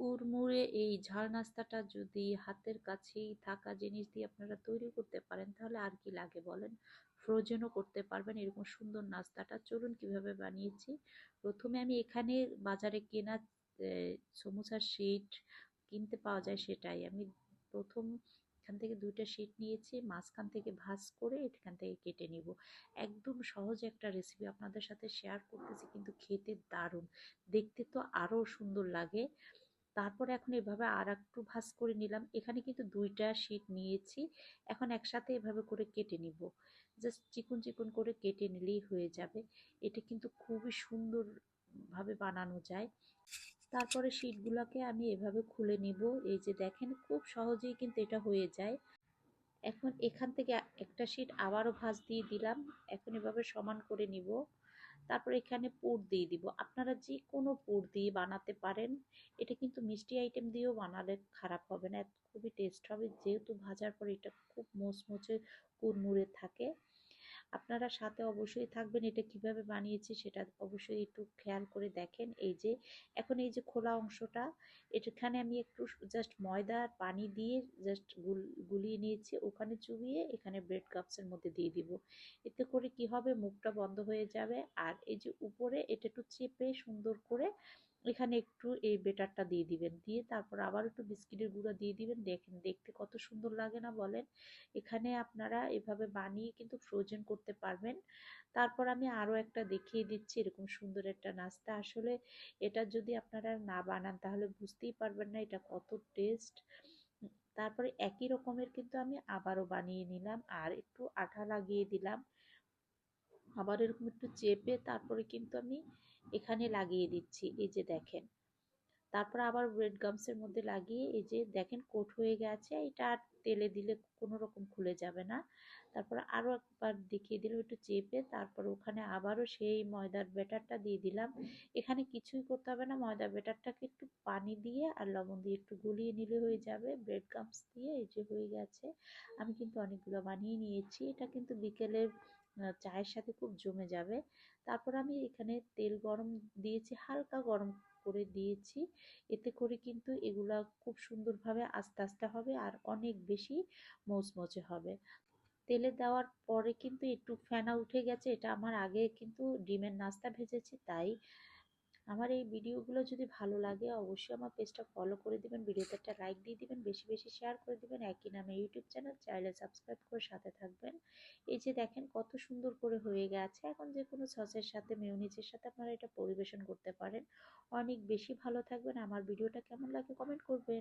কুড়মুড়ে এই ঝাল নাস্তাটা যদি হাতের কাছেই থাকা জিনিস দিয়ে আপনারা তৈরি করতে পারেন, তাহলে আর কি লাগে বলেন? ফ্রোজেনও করতে পারবেন এরকম সুন্দর নাস্তাটা। চলুন কীভাবে বানিয়েছি। প্রথমে আমি এখানে বাজারে কেনা সমোসার শিট কিনতে পাওয়া যায় সেটাই। আমি প্রথম এখান থেকে দুইটা শিট নিয়েছি, মাঝখান থেকে ভাজ করে এখান থেকে কেটে নিব। একদম সহজ একটা রেসিপি আপনাদের সাথে শেয়ার করতেছি, কিন্তু খেতে দারুণ। দেখতে তো আরও সুন্দর লাগে। তারপরে এখন এভাবে আর একটু ভাজ করে নিলাম। এখানে কিন্তু দুইটা শিট নিয়েছি। এখন একসাথে এভাবে করে কেটে নিব। জাস্ট চিকন চিকন করে কেটে নিলেই হয়ে যাবে। এটা কিন্তু খুবই সুন্দরভাবে বানানো যায়। তারপরে শিটগুলোকে আমি এভাবে খুলে নিব। এই যে দেখেন, খুব সহজেই কিন্তু এটা হয়ে যায়। এখন এখান থেকে একটা শিট আবারও ভাঁজ দিয়ে দিলাম। এখন এভাবে সমান করে নিব। তারপর এখানে পুর দিয়ে দিব। আপনারা যে কোনো পুর দিয়ে বানাতে পারেন। এটা কিন্তু মিষ্টি আইটেম দিয়েও বানালে খারাপ হবে না। খুবই টেস্ট হবে। যেহেতু ভাজার পর এটা খুব মোচমোচে কুড়মুড়ে থাকে। আপনারা সাথে অবশ্যই থাকবেন, এটা কীভাবে বানিয়েছি সেটা অবশ্যই একটু খেয়াল করে দেখেন। এই যে, এখন এই যে খোলা অংশটা, এখানে আমি একটু জাস্ট ময়দা পানি দিয়ে জাস্ট গুলিয়ে নিয়েছি, ওখানে চুবিয়ে এখানে ব্রেড কাপসের মধ্যে দিয়ে দিব। এতে করে কি হবে? মুখটা বন্ধ হয়ে যাবে। আর এই যে উপরে এটা একটু চেপে সুন্দর করে এখানে একটু এই বেটারটা দিয়ে দিবেন। দিয়ে তারপর আবার একটু বিস্কিটের গুঁড়া দিয়ে দিবেন। দেখেন, দেখতে কত সুন্দর লাগে না বলেন? এখানে আপনারা এভাবে বানিয়ে কিন্তু ফ্রোজেন করতে পারবেন। তারপর আমি আরও একটা দেখিয়ে দিচ্ছি, এরকম সুন্দর একটা নাস্তা। আসলে এটা যদি আপনারা না বানান, তাহলে বুঝতেই পারবেন না এটা কত টেস্ট তারপরে একই রকমের কিন্তু আমি আবারও বানিয়ে নিলাম। আর একটু আঠা লাগিয়ে দিলাম। আবার এরকম একটু চেপে তারপরে কিন্তু আমি এখানে লাগিয়ে দিচ্ছি। এই যে দেখেন। তারপর আবার ব্রেড গামসের মধ্যে লাগিয়ে এই যে দেখেন কোট হয়ে গেছে। এটা আর তেলে দিলে কোনো রকম খুলে যাবে না। তারপর আরও একবার দেখিয়ে দিলাম একটু চেপে, তারপর ওখানে আবারও সেই ময়দার ব্যাটারটা দিয়ে দিলাম। এখানে কিছুই করতে হবে না, ময়দার ব্যাটারটাকে একটু পানি দিয়ে আর লবণ দিয়ে একটু গুলিয়ে নিলে হয়ে যাবে। ব্রেড গামস দিয়ে এই যে হয়ে গেছে। আমি কিন্তু অনেকগুলো বানিয়ে নিয়েছি। এটা কিন্তু বিকেলের চায়ের সাথে খুব জমে যাবে। তারপর আমি এখানে তেল গরম দিয়েছি, হালকা গরম করে দিয়েছি। এতে করে কিন্তু এগুলা খুব সুন্দরভাবে আস্তে আস্তে হবে আর অনেক বেশি মচমচে হবে। তেলে দেওয়ার পরে কিন্তু একটু ফেনা উঠে গেছে, এটা আমার আগে কিন্তু ডিমের নাস্তা ভেজেছি, তাই আমার এই ভিডিওগুলো যদি ভালো লাগে অবশ্যই আমার পেজটা ফলো করে দিবেন, ভিডিওতে একটা লাইক দিয়ে দিবেন, বেশি বেশি শেয়ার করে দিবেন, একই নামে ইউটিউব চ্যানেল চাইলে সাবস্ক্রাইব করে সাথে থাকবেন। এই যে দেখেন কত সুন্দর করে হয়ে গেছে, এখন যে কোনো সসের সাথে মেয়নিজের সাথে আপনারা এটা পরিবেশন করতে পারেন। অনেক বেশি ভালো থাকবেন, আমার ভিডিওটা কেমন লাগে কমেন্ট করবেন।